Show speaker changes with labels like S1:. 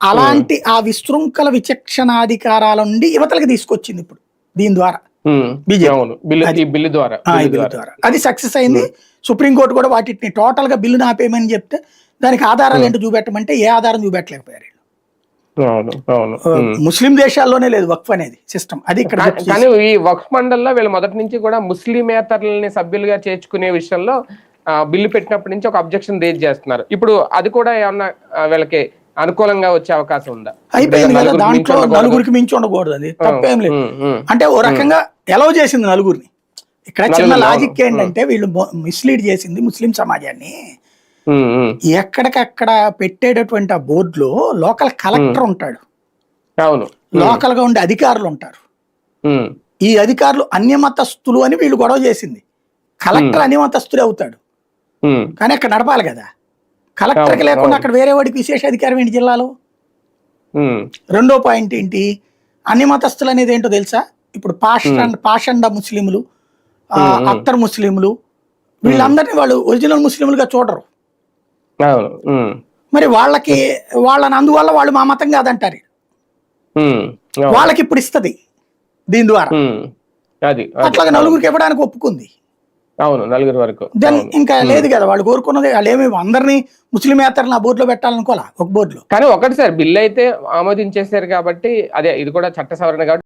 S1: అలాంటి ఆ విశృంఖల విచక్షణాధికారాల నుండి యువతలకు తీసుకొచ్చింది ఇప్పుడు దీని ద్వారా.
S2: బిల్లు బిల్లు ద్వారా. బిల్లు
S1: బిల్లు అది సక్సెస్ అయింది. సుప్రీంకోర్టు కూడా వాటిని టోటల్గా బిల్లుని ఆపేయమని చెప్తే దానికి ఆధారాలు ఏంటో చూపెట్టమంటే ఏ ఆధారం చూపెట్టలేకపోయారు. ముస్లిం దేశాల్లోనే లేదు వక్ఫ్ అనేది సిస్టమ్. అది ఇక్కడ
S2: కానీ ఈ వక్ఫ్ మండలిలో వీళ్ళు మొదటి నుంచి కూడా ముస్లిమేతరులని సభ్యులుగా చేర్చుకునే విషయంలో బిల్లు పెట్టినప్పటి నుంచి ఒక అబ్జెక్షన్ రేజ్ చేస్తున్నారు. ఇప్పుడు అది కూడా ఏమన్నా వీళ్ళకి అనుకూలంగా వచ్చే అవకాశం ఉందా?
S1: అయిపోయింది కదా
S2: నలుగురికి మించి
S1: దాంట్లో
S2: ఉండకూడదు.
S1: నలుగురికి మించి ఉండకూడదు అది తప్పేం లేదు. అంటే ఓ రకంగా ఎలవ్ చేసింది నలుగురిని. ఇక్కడ చిన్న లాజిక్. ఏంటంటే వీళ్ళు మిస్లీడ్ చేసింది ముస్లిం సమాజాన్ని. ఎక్కడికక్కడ పెట్టేటటువంటి ఆ బోర్డులో లోకల్ కలెక్టర్ ఉంటాడు.
S2: అవును.
S1: లోకల్గా ఉండే అధికారులు ఉంటారు. ఈ అధికారులు అన్యమతస్తులు అని వీళ్ళు గొడవ చేసింది. కలెక్టర్ అన్యమతస్తులే అవుతాడు. కానీ అక్కడ నడపాలి కదా. కలెక్టర్కి లేకుండా. అక్కడ వేరే వాడికి విశేష అధికారం ఏంటి జిల్లాలో? రెండో పాయింట్ ఏంటి? అన్యమతస్తులు అనేది ఏంటో తెలుసా? ఇప్పుడు పాషండ పాషండ ముస్లింలు. అఖ్తర్ ముస్లింలు వీళ్ళందరినీ వాళ్ళు ఒరిజినల్ ముస్లింలుగా చూడరు. మరి వాళ్ళకి వాళ్ళని అందువల్ల వాళ్ళు మా మతం కాదంటారు. వాళ్ళకి ఇప్పుడు ఇస్తది దీని ద్వారా. అట్లాగే నలుగురికి ఇవ్వడానికి ఒప్పుకుంది.
S2: అవును నలుగురు వరకు.
S1: దెన్. ఇంకా లేదు కదా వాళ్ళు కోరుకున్నది వాళ్ళు ఏమి అందరినీ ముస్లిమేతరులను ఆ బోర్డులో పెట్టాలనుకోవాలా? ఒక బోర్డులో
S2: కానీ ఒకటి సార్ బిల్ అయితే ఆమోదించేశారు కాబట్టి అదే ఇది కూడా చట్ట సవరణ కాబట్టి